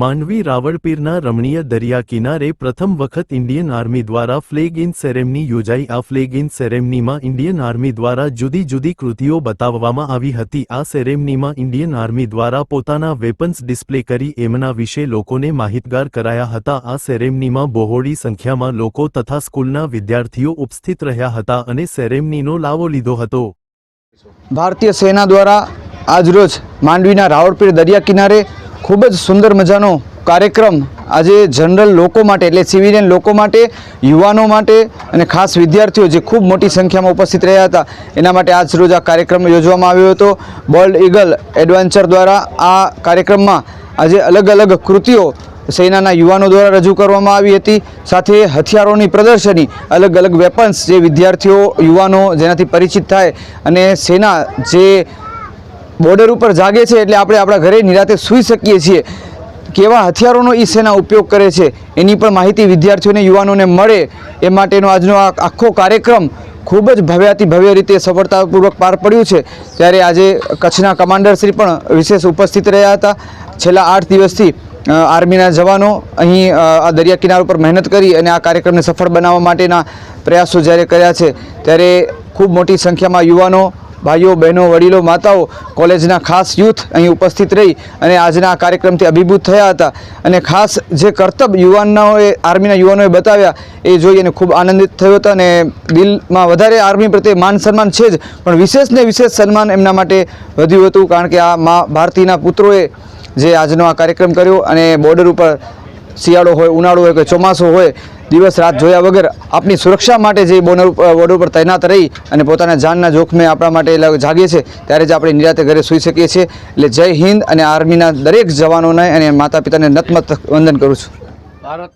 માંડવી રાવળપીરના રમણીય દરિયા કિનારે પ્રથમ વખત ઇન્ડિયન આર્મી દ્વારા ફ્લેગ ઇન સેરેમની યોજાઈ. આ ફ્લેગ ઇન સેરેમનીમાં ઇન્ડિયન આર્મી દ્વારા જુદી જુદી કૃતિઓ બતાવવામાં આવી હતી. આ સેરેમનીમાં ઇન્ડિયન આર્મી દ્વારા પોતાના વેપન્સ ડિસ્પ્લે કરી એમના વિશે લોકોને માહિતગાર કરાયા હતા. આ સેરેમનીમાં બહોળી સંખ્યામાં લોકો તથા સ્કૂલના વિદ્યાર્થીઓ ઉપસ્થિત રહ્યા હતા અને સેરેમનીનો લાવો લીધો હતો. ભારતીય સેના દ્વારા આજરોજ માંડવીના રાવળપીર દરિયા કિનારે ખૂબ જ સુંદર મજાનો કાર્યક્રમ આજે જનરલ લોકો માટે, એટલે સિવિલિયન લોકો માટે, યુવાનો માટે અને ખાસ વિદ્યાર્થીઓ જે ખૂબ મોટી સંખ્યામાં ઉપસ્થિત રહ્યા હતા, એના માટે આજ રોજ આ કાર્યક્રમ યોજવામાં આવ્યો હતો. બોલ્ડ ઈગલ એડવેન્ચર દ્વારા આ કાર્યક્રમમાં આજે અલગ અલગ કૃતિઓ સેનાના યુવાનો દ્વારા રજૂ કરવામાં આવી હતી. સાથે હથિયારોની પ્રદર્શની, અલગ અલગ વેપન્સ જે વિદ્યાર્થીઓ, યુવાનો જેનાથી પરિચિત થાય અને સેના જે બોર્ડર ઉપર જાગે છે એટલે આપણે આપણા ઘરે નિરાતે સૂઈ શકીએ છીએ. કેવા હથિયારોનો ઈ સેના ઉપયોગ કરે છે, એની પણ માહિતી વિદ્યાર્થીઓને, યુવાનોને મળે. એ માટેનો આજનો આ આખો કાર્યક્રમ ખૂબ જ ભવ્યાતિ ભવ્ય રીતે સફળતાપૂર્વક પાર પડ્યું છે. ત્યારે આજે કચ્છના કમાન્ડરશ્રી પણ વિશેષ ઉપસ્થિત રહ્યા હતા. છેલ્લા આઠ દિવસથી આર્મીના જવાનો અહીં આ દરિયા કિનારા ઉપર મહેનત કરી અને આ કાર્યક્રમને સફળ બનાવવા માટેના પ્રયાસો જ્યારે કર્યા છે, ત્યારે ખૂબ મોટી સંખ્યામાં યુવાનો ભાઈઓ, બહેનો, વડીલો, માતાઓ કોલેજના ખાસ યુથ અહીં ઉપસ્થિત રહી અને આજના કાર્યક્રમથી અભિભૂત થયા હતા. અને ખાસ જે કર્તબ યુવાનોએ, આર્મીના યુવાનોએ બતાવ્યા, એ જોઈ અને ખૂબ આનંદિત થયો હતો અને દિલમાં વધારે આર્મી પ્રત્યે માન સન્માન છે જ, પણ વિશેષ ને વિશેષ સન્માન એમના માટે વધ્યું હતું, કારણ કે આ મા ભારતીના પુત્રોએ જે આજનો આ કાર્યક્રમ કર્યો અને બોર્ડર ઉપર શિયાળો હોય, ઉનાળો હોય કે ચોમાસું હોય દિવસ રાત જોયા વગર આપની સુરક્ષા માટે જે બોર્ડર બોર્ડર ઉપર તૈનાત રહી અને પોતાના જાનના જોખમે આપણા માટે એ છીએ ત્યારે જ આપણે નિરાતે ઘરે સૂઈ શકીએ છીએ. એટલે જય હિન્દ અને આર્મીના દરેક જવાનોને અને માતા પિતાને નતમત વંદન કરું છું. ભારત